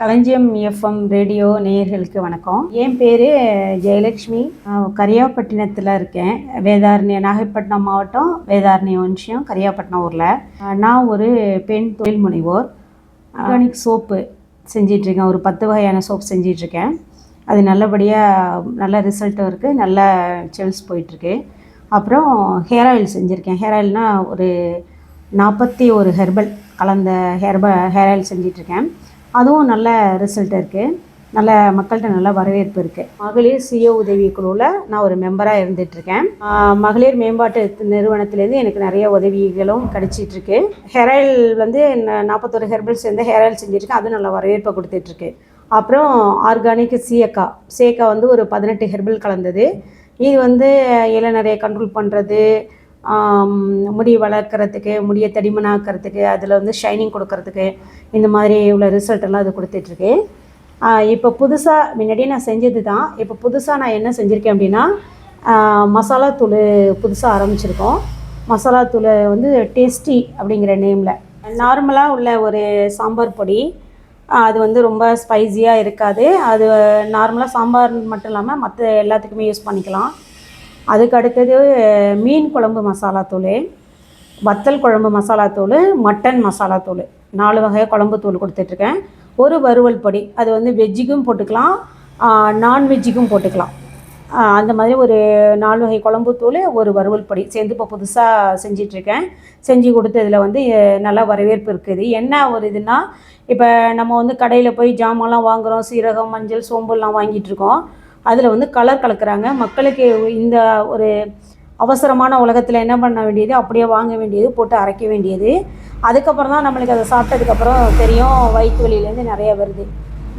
களஞ்சியம் FM radio நேயர்களுக்கு வணக்கம். என் பேர் ஜெயலக்ஷ்மி கரியாப்பட்டினத்தில் இருக்கேன். வேதாரண்ய நாகப்பட்டினம் மாவட்டம் வேதாரண்ய ஒன்றியம் கரியாப்பட்டினம் ஊரில். நான் ஒரு பெண் தொழில் முனைவோர். ஆர்கானிக் சோப்பு செஞ்சிட்ருக்கேன். ஒரு பத்து வகையான சோப் செஞ்சிட்ருக்கேன். அது நல்லபடியாக நல்ல ரிசல்ட்டும் இருக்குது நல்ல சேல்ஸ் போயிட்டுருக்கு அப்புறம் ஹேர் ஆயில் செஞ்சுருக்கேன். ஹேர் ஆயில்னால் ஒரு நாற்பத்தி ஒரு ஹெர்பல் கலந்த ஹேர்ப ஹேர் ஆயில் செஞ்சிட்ருக்கேன். அதுவும் நல்ல ரிசல்ட் இருக்குது நல்ல மக்கள்கிட்ட நல்ல வரவேற்பு இருக்குது மகளிர் சுய உதவி குழுவில் நான் ஒரு மெம்பராக இருந்துகிட்ருக்கேன் மகளிர் மேம்பாட்டு நிறுவனத்துலேருந்து எனக்கு நிறைய உதவிகளும் கிடச்சிட்ருக்கு ஹேர் ஆயில் வந்து நாற்பத்தொரு ஹெர்பல் சேர்ந்து ஹேர் ஆயில் செஞ்சுருக்கேன் அதுவும் நல்ல வரவேற்பை கொடுத்துட்ருக்கு அப்புறம் ஆர்கானிக் சீயக்கா. சீயக்கா வந்து ஒரு பதினெட்டு ஹெர்பல் கலந்தது. இது வந்து இளநரையை கண்ட்ரோல் பண்ணுறது முடி வளர்க்குறதுக்கு முடியை தடிமனாக்கிறதுக்கு அதில் வந்து ஷைனிங் கொடுக்கறதுக்கு இந்த மாதிரி உள்ள ரிசல்ட் எல்லாம் அது கொடுத்துட்ருக்கு. இப்போ புதுசாக முன்னாடியே நான் செஞ்சது தான் இப்போ புதுசாக நான் என்ன செஞ்சுருக்கேன் அப்படின்னா மசாலா தூள் புதுசாக ஆரம்பிச்சிருக்கோம். மசாலா தூள் வந்து டேஸ்டி அப்படிங்கிற நேமில் நார்மலாக உள்ள ஒரு சாம்பார் பொடி. அது வந்து ரொம்ப ஸ்பைஸியாக இருக்காது. அது நார்மலாக சாம்பார் மட்டும் இல்லாமல் மற்ற எல்லாத்துக்குமே யூஸ் பண்ணிக்கலாம். அதுக்கு அடுத்தது மீன் குழம்பு மசாலா தூள் வத்தல் குழம்பு மசாலா தூள் மட்டன் மசாலா தூள். நாலு வகை குழம்பு தூள் கொடுத்துட்ருக்கேன். ஒரு வறுவல் பொடி அது வந்து வெஜ்ஜுக்கும் போட்டுக்கலாம் நான்வெஜ்ஜுக்கும் போட்டுக்கலாம். அந்த மாதிரி ஒரு நாலு வகை குழம்பு தூள் ஒரு வறுவல் பொடி சேர்ந்து இப்போ புதுசாக செஞ்சிட்ருக்கேன். செஞ்சு கொடுத்து இதில் வந்து நல்லா வரவேற்பு இருக்குது. என்ன ஒரு இதுன்னா இப்போ நம்ம வந்து கடையில் போய் ஜாமான்லாம் வாங்குகிறோம் சீரகம் மஞ்சள் சோம்புலாம் வாங்கிட்டுருக்கோம் இருக்கோம் அதில் வந்து கலர் கலக்குறாங்க. மக்களுக்கு இந்த ஒரு அவசரமான உலகத்தில் என்ன பண்ண வேண்டியது? அப்படியே வாங்க வேண்டியது போட்டு அரைக்க வேண்டியது. அதுக்கப்புறம் தான் நம்மளுக்கு அதை சாப்பிட்டதுக்கப்புறம் தெரியும் வயிற்று வலியிலேருந்து நிறைய வருது.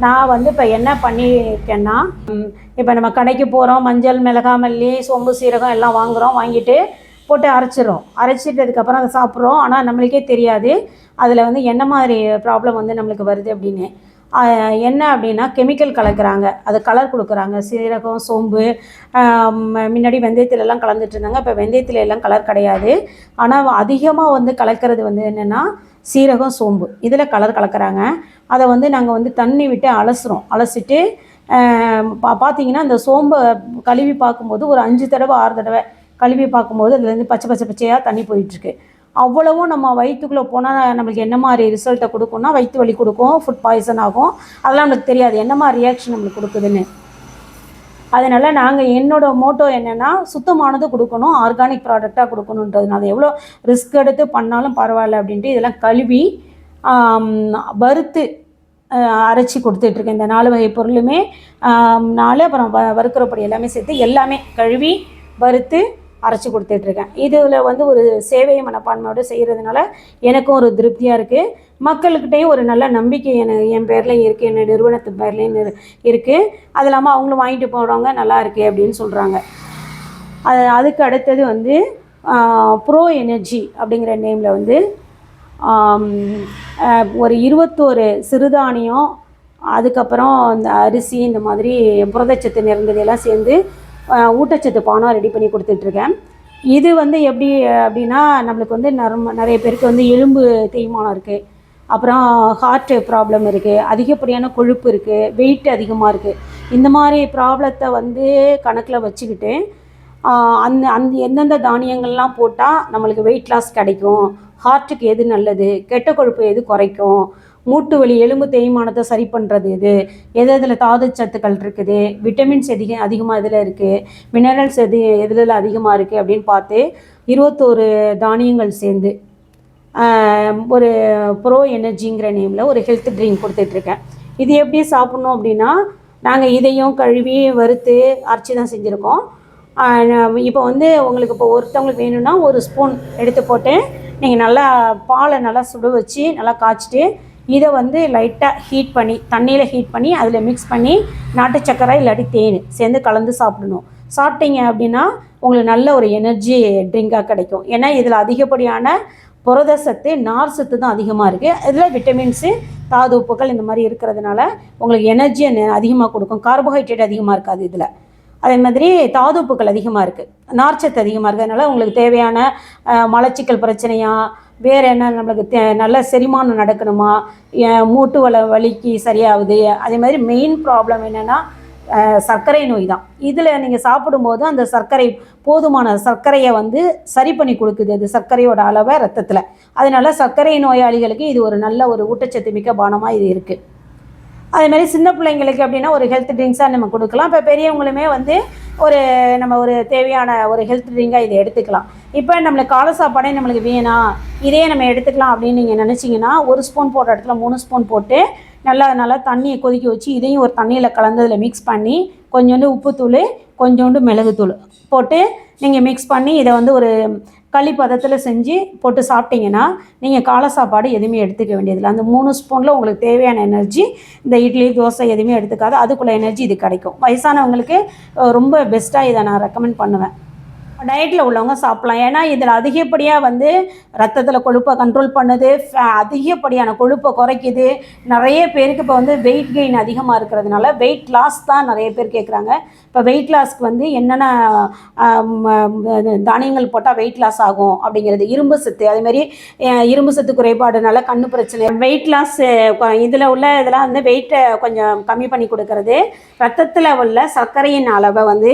நான் வந்து இப்போ என்ன பண்ணியிருக்கேன்னா இப்போ நம்ம கடைக்கு போகிறோம் மஞ்சள் மிளகா மல்லி சோம்பு சீரகம் எல்லாம் வாங்குகிறோம் வாங்கிட்டு போட்டு அரைச்சிரும் அரைச்சிட்டதுக்கப்புறம் அதை சாப்பிட்றோம். ஆனால் நம்மளுக்கே தெரியாது அதில் வந்து என்ன மாதிரி ப்ராப்ளம் வந்து நம்மளுக்கு வருது அப்படின்னு. என்ன அப்படின்னா கெமிக்கல் கலக்கிறாங்க. அது கலர் கொடுக்குறாங்க. சீரகம் சோம்பு முன்னாடி வெந்தயத்திலெல்லாம் கலந்துட்டு இருந்தாங்க. இப்போ வெந்தயத்தில் எல்லாம் கலர் கிடையாது. ஆனால் அதிகமாக வந்து கலக்கிறது வந்து என்னென்னா சீரகம் சோம்பு. இதில் கலர் கலக்கிறாங்க. அதை வந்து நாங்கள் வந்து தண்ணி விட்டு அலசுறோம். அலசிட்டு பா பார்த்தீங்கன்னா அந்த சோம்பை கழுவி பார்க்கும்போது ஒரு அஞ்சு தடவை ஆறு தடவை கழுவி பார்க்கும்போது அதுலேருந்து பச்சை பச்சை பச்சையாக தண்ணி போயிட்டுருக்கு அவ்வளவும் நம்ம வயிற்றுக்குள்ளே போனால் நம்மளுக்கு என்ன மாதிரி ரிசல்ட்டை கொடுக்கும்னா வயிற்று வலி கொடுக்கும் ஃபுட் பாய்சன் ஆகும். அதெல்லாம் நம்மளுக்கு தெரியாது. என்ன மாதிரி ரியாக்ஷன் நம்மளுக்கு கொடுக்குதுன்னு. அதனால் நாங்கள் என்னோட மோட்டோ என்னென்னா சுத்தமானது கொடுக்கணும் ஆர்கானிக் ப்ராடக்டாக கொடுக்கணுன்றதுனால. எவ்வளோ ரிஸ்க் எடுத்து பண்ணாலும் பரவாயில்ல அப்படின்ட்டு இதெல்லாம் கழுவி வறுத்து அரைச்சி கொடுத்துட்ருக்கேன் இந்த நாலு வகை பொருளுமே நாலு அப்புறம் வ வறுக்கிறப்படி எல்லாமே சேர்த்து எல்லாமே கழுவி வறுத்து அரைச்சி கொடுத்துட்ருக்கேன். இதில் வந்து ஒரு சேவை மனப்பான்மையோடு செய்கிறதுனால எனக்கும் ஒரு திருப்தியாக இருக்குது மக்கள்கிட்டையும் ஒரு நல்ல நம்பிக்கை என என் பேரில் இருக்குது என் நிறுவனத்து பேர்லேயும் இருக்குது அது இல்லாமல் அவங்களும் வாங்கிட்டு போகிறவங்க நல்லா இருக்கு அப்படின்னு சொல்கிறாங்க அது அதுக்கு அடுத்தது வந்து ப்ரோ எனர்ஜி அப்படிங்கிற நேமில் வந்து ஒரு இருபத்தோரு சிறுதானியம் அதுக்கப்புறம் இந்த அரிசி இந்த மாதிரி புரதச்சத்து நிறைந்ததெல்லாம் சேர்ந்து ஊட்டச்சத்து பானம் ரெடி பண்ணி கொடுத்துட்ருக்கேன். இது வந்து எப்படி அப்படின்னா நம்மளுக்கு வந்து நரம் நிறைய பேருக்கு வந்து எலும்பு தேய்மானம் இருக்குது அப்புறம் ஹார்ட் ப்ராப்ளம் இருக்குது அதிகப்படியான கொழுப்பு இருக்குது வெயிட் அதிகமாக இருக்குது இந்த மாதிரி ப்ராப்ளத்தை வந்து கணக்கில் வச்சுக்கிட்டு அந்த அந்த எந்தெந்த தானியங்கள்லாம் போட்டால் நம்மளுக்கு வெயிட் லாஸ் கிடைக்கும். ஹார்ட்டுக்கு எது நல்லது? கெட்ட கொழுப்பு எது குறைக்கும்? மூட்டு வலி எலும்பு தேய்மானத்தை சரி பண்ணுறது இது எது எதில் தாது சத்துக்கள் இருக்குது? விட்டமின்ஸ் அதிக அதிகமாக இதில் இருக்குது மினரல்ஸ் எது எதில் அதிகமாக இருக்குது அப்படின்னு பார்த்து இருபத்தோரு தானியங்கள் சேர்ந்து ஒரு ப்ரோ எனர்ஜிங்கிற நேமில் ஒரு ஹெல்த் ட்ரிங்க் கொடுத்துட்ருக்கேன். இது எப்படி சாப்பிட்ணும் அப்படின்னா நாங்கள் இதையும் கழுவி வறுத்து அரைச்சி தான் செஞ்சுருக்கோம். இப்போ வந்து உங்களுக்கு இப்போ ஒருத்தவங்களுக்கு வேணும்னா ஒரு ஸ்பூன் எடுத்து போட்டு நீங்கள் நல்லா பாலை நல்லா சுட வச்சு நல்லா காய்ச்சிட்டு இதை வந்து லைட்டாக ஹீட் பண்ணி தண்ணியில் ஹீட் பண்ணி அதில் மிக்ஸ் பண்ணி நாட்டு சக்கரை இல்லாட்டி தேன் சேர்ந்து கலந்து சாப்பிடணும். சாப்பிட்டீங்க அப்படின்னா உங்களுக்கு நல்ல ஒரு எனர்ஜி ட்ரிங்காக கிடைக்கும். ஏன்னா இதில் அதிகப்படியான புரத சத்து நார் சத்து தான் அதிகமாக இருக்குது இதில் விட்டமின்ஸு தாது உப்புகள் இந்த மாதிரி இருக்கிறதுனால உங்களுக்கு எனர்ஜி அதிகமாக கொடுக்கும். கார்போஹைட்ரேட் அதிகமாக இருக்காது இதில். அதே மாதிரி தாது உப்புகள் அதிகமாக இருக்குது நார்ச்சத்து அதிகமாக இருக்கிறதுனால உங்களுக்கு தேவையான மலச்சிக்கல் பிரச்சனையாக வேறு என்ன நம்மளுக்கு தே நல்ல செரிமானம் நடக்கணுமா? மூட்டு வள வலிக்கு சரியாகுது? அதே மாதிரி மெயின் ப்ராப்ளம் என்னென்னா சர்க்கரை நோய் தான். இதில் நீங்கள் சாப்பிடும்போது அந்த சர்க்கரை போதுமான சர்க்கரையை வந்து சரி பண்ணி கொடுக்குது அது சர்க்கரையோட அளவை ரத்தத்தில். அதனால சர்க்கரை நோயாளிகளுக்கு இது ஒரு நல்ல ஒரு ஊட்டச்சத்து மிக்க பானமாக இது இருக்குது அதே மாதிரி சின்ன பிள்ளைங்களுக்கு அப்படின்னா ஒரு ஹெல்த் ட்ரிங்க்ஸாக நம்ம கொடுக்கலாம். இப்போ பெரியவங்களுமே வந்து ஒரு நம்ம ஒரு தேவையான ஒரு ஹெல்த் ட்ரிங்காக இதை எடுத்துக்கலாம். இப்போ நம்மளுக்கு காலை சாப்பாடே நம்மளுக்கு வேணாம் இதே நம்ம எடுத்துக்கலாம் அப்படின்னு நீங்கள் நினச்சிங்கன்னா ஒரு ஸ்பூன் போடுற இடத்துல மூணு ஸ்பூன் போட்டு நல்லா நல்லா தண்ணியை கொதிக்க வச்சு இதையும் ஒரு தண்ணியில் கலந்ததில் மிக்ஸ் பண்ணி கொஞ்சோண்டு உப்புத்தூள் கொஞ்சோண்டு மிளகுத்தூள் போட்டு நீங்கள் மிக்ஸ் பண்ணி இதை வந்து ஒரு களி பதத்தில் செஞ்சு போட்டு சாப்பிட்டீங்கன்னா நீங்கள் காலை சாப்பாடு எதுவுமே எடுத்துக்க வேண்டியதில்லை. அந்த மூணு ஸ்பூனில் உங்களுக்கு தேவையான எனர்ஜி இந்த இட்லி தோசை எதுவுமே எடுத்துக்காது. அதுக்குள்ள எனர்ஜி இது கிடைக்கும். வயசானவங்களுக்கு ரொம்ப பெஸ்ட்டாக இதை நான் ரெக்கமெண்ட் பண்ணுவேன். டயட்டில் உள்ளவங்க சாப்பிட்லாம். ஏன்னா இதில் அதிகப்படியாக வந்து ரத்தத்தில் கொழுப்பை கண்ட்ரோல் பண்ணுது. அதிகப்படியான கொழுப்பை குறைக்குது. நிறைய பேருக்கு இப்போ வந்து வெயிட் கெயின் அதிகமாக இருக்கிறதுனால வெயிட் லாஸ் தான் நிறைய பேர் கேட்குறாங்க இப்போ வெயிட் லாஸ்க்கு வந்து என்னென்ன தானியங்கள் போட்டால் வெயிட் லாஸ் ஆகும் அப்படிங்கிறது. இரும்பு சத்து. அதேமாதிரி இரும்பு சத்து குறைபாடுனால கண்ணு பிரச்சனை. வெயிட் லாஸ் இதில் உள்ள இதெல்லாம் வந்து வெயிட்டை கொஞ்சம் கம்மி பண்ணி கொடுக்கறது. ரத்தத்தில் உள்ள சர்க்கரையின் அளவை வந்து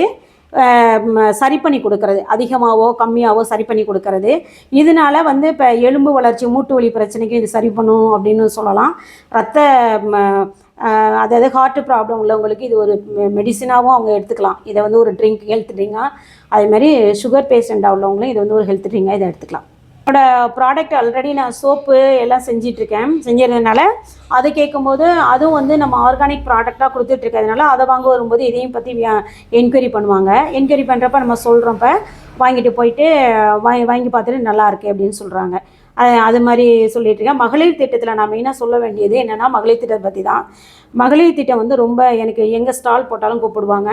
சரி பண்ணி கொடுக்கறது. அதிகமாகவோ கம்மியாகவோ சரி பண்ணி கொடுக்கறது. இதனால வந்து இப்போ எலும்பு வளர்ச்சி மூட்டு வலி பிரச்சனைக்கு இது சரி பண்ணும் அப்படின்னு சொல்லலாம். ரத்த ம, அதாவது ஹார்ட் ப்ராப்ளம் உள்ளவங்களுக்கு இது ஒரு மெடிசினாகவும் அவங்க எடுத்துக்கலாம். இதை வந்து ஒரு ட்ரிங்க் ஹெல்த் ட்ரிங்காக அதேமாதிரி சுகர் பேஷண்ட்டாக உள்ளவங்களும் இது வந்து ஒரு ஹெல்த் ட்ரிங்காக இதை எடுத்துக்கலாம். என்னோட ப்ராடக்ட் ஆல்ரெடி நான் சோப்பு எல்லாம் செஞ்சிட்ருக்கேன். செஞ்சிருந்ததுனால அது கேட்கும்போது அதுவும் வந்து நம்ம ஆர்கானிக் ப்ராடக்டாக கொடுத்துட்ருக்கிறதுனால அதை வாங்க வரும்போது இதையும் பற்றி என்கொயரி பண்ணுவாங்க. என்கொயரி பண்ணுறப்ப நம்ம சொல்கிறப்ப வாங்கிட்டு போயிட்டு வாங்கி வாங்கி பார்த்துட்டு நல்லாயிருக்கு அப்படின்னு சொல்கிறாங்க அது அது மாதிரி சொல்லிட்டு இருக்கேன் மகளிர் திட்டத்தில் நான் மெயினாக சொல்ல வேண்டியது என்னென்னா மகளிர் திட்டத்தை பற்றி தான். மகளிர் திட்டம் வந்து ரொம்ப எனக்கு எங்கே ஸ்டால் போட்டாலும் கூப்பிடுவாங்க.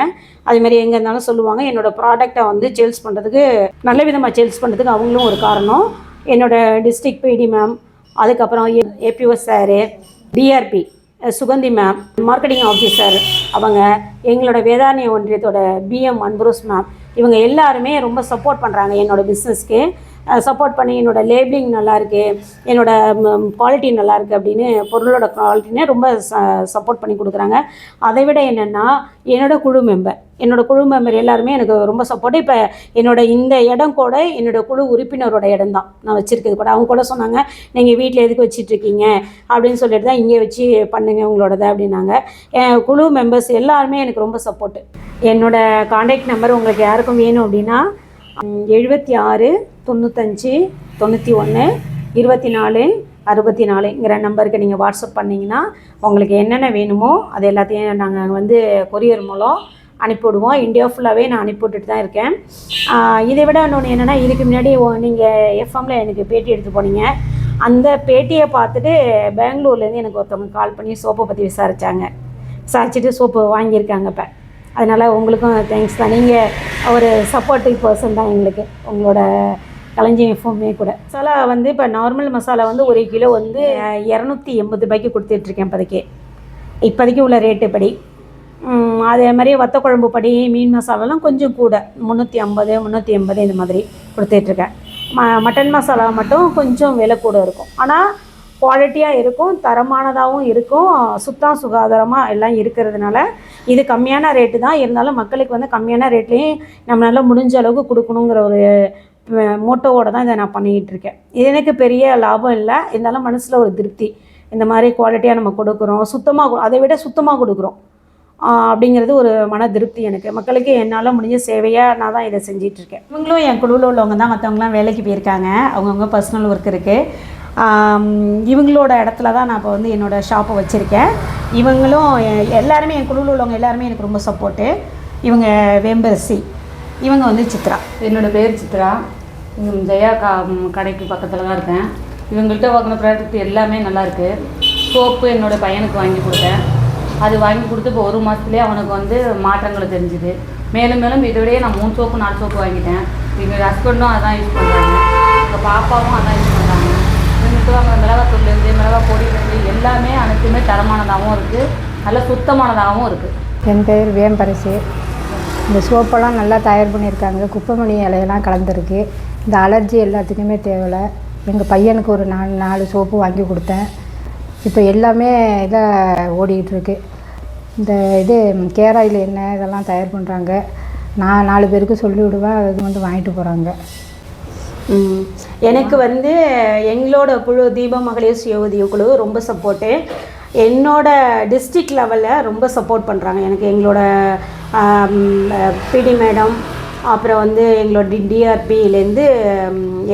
அது மாதிரி எங்கே இருந்தாலும் சொல்லுவாங்க. என்னோடய ப்ராடக்டை வந்து சேல்ஸ் பண்ணுறதுக்கு நல்ல விதமாக சேல்ஸ் பண்ணுறதுக்கு அவங்களும் ஒரு காரணம். என்னோடய டிஸ்ட்ரிக் பிடி மேம் அதுக்கப்புறம் APOs sir TRP Suganthi ma'am marketing officer அவங்க எங்களோட வேதாரண்ய ஒன்றியத்தோட பிஎம் அன்புரோஸ் மேம் இவங்க எல்லாருமே ரொம்ப சப்போர்ட் பண்ணுறாங்க என்னோடய பிஸ்னஸ்க்கு சப்போர்ட் பண்ணி என்னோடய லேபிளிங் நல்லாயிருக்கு என்னோடய குவாலிட்டி நல்லாயிருக்கு அப்படின்னு பொருளோட குவாலிட்டினே ரொம்ப ச சப்போர்ட் பண்ணி கொடுக்குறாங்க. அதை விட என்னென்னா என்னோடய குழு மெம்பர் என்னோட குழு மெம்பர் எல்லாருமே எனக்கு ரொம்ப சப்போர்ட் இப்போ என்னோட இந்த இடம் கூட என்னோட குழு உறுப்பினரோட இடம் தான். நான் வச்சுருக்கிறது கூட. அவங்க கூட சொன்னாங்க நீங்கள் வீட்டில் எதுக்கு வச்சிட்ருக்கீங்க அப்படின்னு சொல்லிட்டு தான் இங்கே வச்சு பண்ணுங்க உங்களோடத அப்படின்னாங்க. என் குழு மெம்பர்ஸ் எல்லாருமே எனக்கு ரொம்ப சப்போர்ட்டு என்னோட காண்டாக்ட் நம்பர் உங்களுக்கு யாருக்கும் வேணும் அப்படின்னா எழுபத்தி ஆறு தொண்ணூத்தஞ்சு தொண்ணூற்றி ஒன்று இருபத்தி நாலு அறுபத்தி நாலுங்கிற நம்பருக்கு நீங்கள் வாட்ஸ்அப் பண்ணிங்கன்னா உங்களுக்கு என்னென்ன வேணுமோ அது எல்லாத்தையும் நாங்கள் வந்து கொரியர் மூலம் அனுப்பிவிடுவோம். இந்தியா ஃபுல்லாகவே நான் அனுப்பிவிட்டுட்டு தான் இருக்கேன். இதை விட இன்னொன்று என்னென்னா இதுக்கு முன்னாடி நீங்கள் எஃப்எம்மில் எனக்கு பேட்டி எடுத்து போனீங்க. அந்த பேட்டியை பார்த்துட்டு பெங்களூர்லேருந்து எனக்கு ஒருத்தவங்க கால் பண்ணி சோப்பை பற்றி விசாரித்தாங்க விசாரிச்சுட்டு சோப்பு வாங்கியிருக்காங்க இப்போ. அதனால் உங்களுக்கும் தேங்க்ஸ் தான். நீங்கள் ஒரு சப்போர்ட்டிவ் பர்சன் தான் எங்களுக்கு. உங்களோட கலைஞர் எஃப்எம்மே கூட. மசாலா வந்து இப்போ நார்மல் மசாலா வந்து ஒரு கிலோ வந்து இரநூத்தி எண்பது ரூபாய்க்கு கொடுத்துட்ருக்கேன் இப்போதைக்கு. இப்போதைக்கு உள்ள ரேட்டு படி அதே மாதிரி வத்த குழம்பு படி மீன் மசாலாலாம் கொஞ்சம் கூட. முந்நூற்றி ஐம்பது முந்நூற்றி எண்பது இந்த மாதிரி கொடுத்துட்ருக்கேன். ம மட்டன் மசாலா மட்டும் கொஞ்சம் விலை கூட இருக்கும். ஆனால் குவாலிட்டியாக இருக்கும் தரமானதாகவும் இருக்கும் சுத்தம் சுகாதாரமாக எல்லாம் இருக்கிறதுனால இது கம்மியான ரேட்டு தான். இருந்தாலும் மக்களுக்கு வந்து கம்மியான ரேட்லேயும் நம்மளால் முடிஞ்ச அளவுக்கு கொடுக்கணுங்கிற ஒரு மோட்டோவோட தான் இதை நான் பண்ணிக்கிட்டு இருக்கேன் இது எனக்கு பெரிய லாபம் இல்லை. இருந்தாலும் மனசில் ஒரு திருப்தி. இந்த மாதிரி குவாலிட்டியாக நம்ம கொடுக்குறோம். சுத்தமாக அதை விட சுத்தமாக கொடுக்குறோம். அப்படிங்கிறது ஒரு மன திருப்தி எனக்கு. மக்களுக்கு என்னால் முடிஞ்ச சேவையாக நான் தான் இதை செஞ்சிட்டு இருக்கேன் இவங்களும் என் குழுவில் உள்ளவங்க தான். மற்றவங்களாம் வேலைக்கு போயிருக்காங்க. அவங்கவுங்க பர்சனல் ஒர்க் இருக்குது இவங்களோட இடத்துல தான் நான் இப்போ வந்து என்னோடய ஷாப்பை வச்சுருக்கேன். இவங்களும் எல்லாருமே என் குழுவில் உள்ளவங்க எல்லாருமே எனக்கு ரொம்ப சப்போர்ட்டு இவங்க வேம்பரசி இவங்க வந்து சித்ரா. என்னோடய பேர் சித்ரா. ஜெயா கா கடைக்கு பக்கத்தில் தான் இருக்கேன். இவங்கள்ட்ட வாங்கின ப்ராடக்ட் எல்லாமே நல்லாயிருக்கு சோப்பு என்னோட பையனுக்கு வாங்கி கொடுத்தேன். அது வாங்கி கொடுத்து இப்போ ஒரு மாதத்துலேயே அவனுக்கு வந்து மாற்றங்கள் தெரிஞ்சுது. மேலும் மேலும் இதோடையே நான் மூணு சோப்பு நாலு சோப்பு வாங்கிட்டேன். எங்கள் ஹஸ்பண்டும் அதான் யூஸ் பண்ணுறாங்க எங்கள் பாப்பாவும் அதான் யூஸ் பண்ணுறாங்க வாங்க மிளகா மிளகாத்தூள்லேருந்து மிளகா பொடியிலேருந்து எல்லாமே அனைத்துமே தரமானதாகவும் இருக்குது நல்ல சுத்தமானதாகவும் இருக்குது என் பேர் வேம்பரசி. இந்த சோப்பெல்லாம் நல்லா தயார் பண்ணியிருக்காங்க. குப்பைமணி இலையெல்லாம் கலந்துருக்கு. இந்த அலர்ஜி எல்லாத்துக்குமே தேவை எங்கள் பையனுக்கு ஒரு நாலு நாலு சோப்பு வாங்கி கொடுத்தேன். இப்போ எல்லாமே இதாக ஓடிக்கிட்டுருக்கு. இந்த இது கேராயில் எண்ணெய் இதெல்லாம் தயார் பண்ணுறாங்க நான் நாலு பேருக்கு சொல்லி விடுவேன் அது வந்து வாங்கிட்டு போகிறாங்க எனக்கு வந்து எங்களோட குழு தீப மகளிர் சுய குழு ரொம்ப சப்போர்ட்டு என்னோட டிஸ்ட்ரிக்ட் லெவலில் ரொம்ப சப்போர்ட் பண்ணுறாங்க எனக்கு எங்களோட பிடி மேடம் அப்புறம் வந்து எங்களோட டிஆர்பிலேருந்து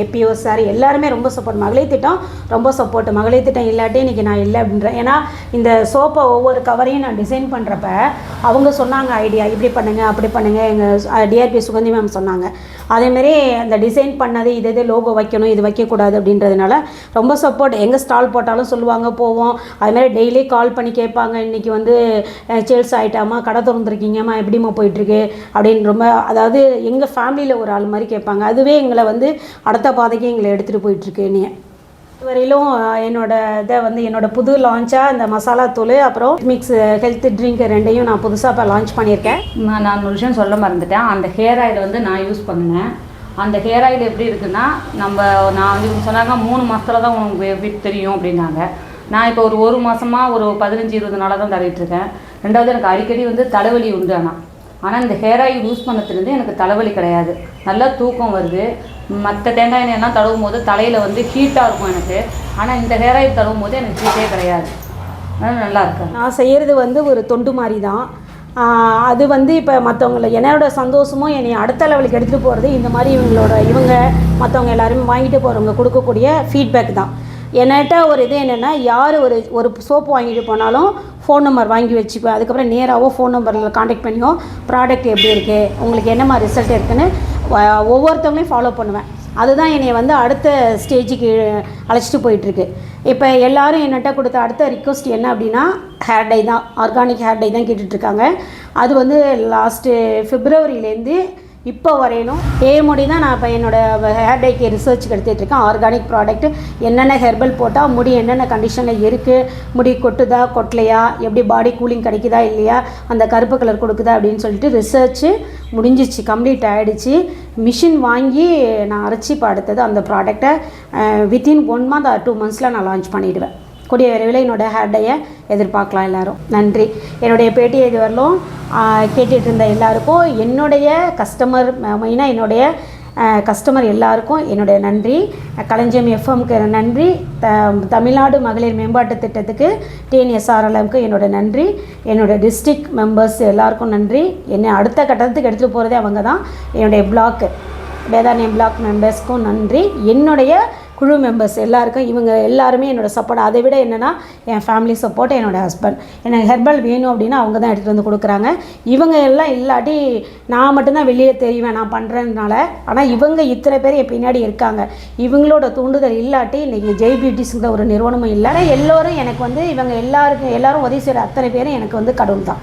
எப்பிஓ சார் எல்லாருமே ரொம்ப சப்போர்ட் மகளிர் திட்டம் ரொம்ப சப்போர்ட் மகளிர் திட்டம் இல்லாட்டி இன்றைக்கி நான் இல்லை அப்படின்றேன் ஏன்னா இந்த சோப்பை ஒவ்வொரு கவரையும் நான் டிசைன் பண்ணுறப்ப அவங்க சொன்னாங்க ஐடியா இப்படி பண்ணுங்கள் அப்படி பண்ணுங்கள் எங்கள் டிஆர்பி சுகந்தி மேம் சொன்னாங்க. அதேமாரி அந்த டிசைன் பண்ணது இது இது லோகோ வைக்கணும் இது வைக்கக்கூடாது அப்படின்றதுனால ரொம்ப சப்போர்ட் எங்கே ஸ்டால் போட்டாலும் சொல்லுவாங்க போவோம். அதுமாதிரி டெய்லி கால் பண்ணி கேட்பாங்க இன்றைக்கி வந்து சேல்ஸ் ஆகிட்டாமா கடை திறந்துருக்கீங்கம்மா எப்படிம்மா போயிட்டுருக்கு? அப்படின்னு ரொம்ப அதாவது எங்கள் ஃபேமிலியில் ஒரு ஆள் மாதிரி கேட்பாங்க. அதுவே எங்களை வந்து அடுத்த பாதைக்கு எங்களை எடுத்துகிட்டு போயிட்டுருக்கு என்னைய. இதுவரையிலும் என்னோட இதை வந்து என்னோட புது லான்ச்சாக இந்த மசாலா தூள் அப்புறம் மிக்ஸ் ஹெல்த் ட்ரிங்க் ரெண்டையும் நான் புதுசாக இப்போ லான்ச் பண்ணியிருக்கேன். நான் நான் ஒரு விஷயம் சொல்ல மறந்துட்டேன். அந்த ஹேர் ஆயில் வந்து நான் யூஸ் பண்ணினேன். அந்த ஹேர் ஆயில் எப்படி இருக்குன்னா நம்ம நான் வந்து இவங்க சொன்னாங்க மூணு மாதத்துல தான் உனக்கு எப்படி தெரியும் அப்படின்னாங்க. நான் இப்போ ஒரு ஒரு மாதமாக ஒரு பதினஞ்சு இருபது நாளாக தான் தடவிட்டுருக்கேன் ரெண்டாவது எனக்கு அடிக்கடி வந்து தலைவலி உண்டு ஆனால் ஆனால் இந்த ஹேர் ஆயில் யூஸ் பண்ணதுலேருந்து எனக்கு தலைவலி கிடையாது. நல்லா தூக்கம் வருது. மற்ற தேங்காய் எண்ணெயெல்லாம் தடவும் போது தலையில் வந்து ஹீட்டாக இருக்கும் எனக்கு. ஆனால் இந்த ஹேர் ஆயில் தடவும் போது எனக்கு ஹீட்டே கிடையாது. அதனால் நல்லா இருக்கு நான் செய்கிறது வந்து ஒரு தொண்டு மாதிரி தான் அது வந்து இப்போ மற்றவங்கள என்னோட சந்தோஷமும் என்னை அடுத்த லெவலுக்கு எடுத்துகிட்டு போகிறது இந்த மாதிரி இவங்களோட இவங்க மற்றவங்க எல்லாருமே வாங்கிட்டு போகிறவங்க கொடுக்கக்கூடிய ஃபீட்பேக் தான். என்கிட்ட ஒரு இது என்னென்னா யார் ஒரு ஒரு சோப்பு வாங்கிட்டு போனாலும் ஃபோன் நம்பர் வாங்கி வச்சுப்பேன் அதுக்கப்புறம் நேராகவோ ஃபோன் நம்பரில் காண்டாக்ட் பண்ணியோ ப்ராடக்ட் எப்படி இருக்குது உங்களுக்கு என்ன மாதிரி ரிசல்ட் இருக்குதுன்னு ஒவ்வொருத்தவங்களையும் ஃபாலோ பண்ணுவேன். அதுதான் என்னை வந்து அடுத்த ஸ்டேஜுக்கு அழைச்சிட்டு போயிட்டுருக்கு. இப்போ எல்லோரும் என்கிட்ட கொடுத்த அடுத்த ரிக்வஸ்ட் என்ன அப்படின்னா ஹேர் டை தான். ஆர்கானிக் ஹேர் டை தான் கேட்டுட்ருக்காங்க அது வந்து லாஸ்ட்டு ஃபிப்ரவரியிலேருந்து இப்போ வரையிலும் முடி தான் நான் இப்போ என்னோடய ஹேர் டைக்கு ரிசர்ச் எடுத்துகிட்ருக்கேன் ஆர்கானிக் ப்ராடக்ட் என்னென்ன ஹெர்பல் போட்டால் முடி என்னென்ன கண்டிஷனில் இருக்குது முடி கொட்டுதா கொட்டலையா எப்படி பாடி கூலிங் கிடைக்குதா இல்லையா அந்த கருப்பு கலர் கொடுக்குதா அப்படின்னு சொல்லிட்டு ரிசர்ச்சு முடிஞ்சிச்சு கம்ப்ளீட் ஆகிடுச்சு மிஷின் வாங்கி நான் அரைச்சி இப்போ அடுத்தது அந்த ப்ராடக்டை within one month or two மந்த்ஸில் நான் லான்ச் பண்ணிவிடுவேன் கூடிய விரைவில் என்னோடய ஹேர் டையை எதிர்பார்க்கலாம் எல்லாரும். நன்றி. என்னுடைய பேட்டியை இது வரலும் கேட்டுட்டு இருந்த எல்லாருக்கும் என்னுடைய கஸ்டமர் மெயினாக என்னுடைய கஸ்டமர் எல்லாருக்கும் என்னுடைய நன்றி. களஞ்சியம் எஃப்எம்க்கு நன்றி. த தமிழ்நாடு மகளிர் மேம்பாட்டு திட்டத்துக்கு டிஎன்எஸ்ஆர்எல்எம்க்கு என்னோட நன்றி. என்னோட டிஸ்ட்ரிக் மெம்பர்ஸ் எல்லாருக்கும் நன்றி. என்னை அடுத்த கட்டத்துக்கு எடுத்துகிட்டு போகிறதே அவங்க தான் என்னுடைய பிளாக்கு வேதாரண்யம் பிளாக் மெம்பர்ஸ்க்கும் நன்றி. என்னுடைய குழு மெம்பர்ஸ் எல்லாருக்கும் இவங்க எல்லாருமே என்னோடய சப்போர்ட் அதை விட என்னென்னா என் ஃபேமிலி சப்போர்ட் என்னோட ஹஸ்பண்ட் எனக்கு ஹெர்பல் வேணும் அப்படின்னா அவங்க தான் எடுத்துகிட்டு வந்து கொடுக்குறாங்க. இவங்க எல்லாம் இல்லாட்டி நான் மட்டும்தான் வெளியே தெரிவேன் நான் பண்ணுறதுனால ஆனால் இவங்க இத்தனை பேர் என் பின்னாடி இருக்காங்க. இவங்களோட தூண்டுதல் இல்லாட்டி இன்றைக்கி ஜெய் பியூட்டிஸுங்கிற ஒரு நிறுவனமும் இல்லை. எல்லோரும் எனக்கு வந்து இவங்க எல்லாருக்கும் எல்லாரும் உதவி செய்கிற அத்தனை பேரும் எனக்கு வந்து கடவுள் தான்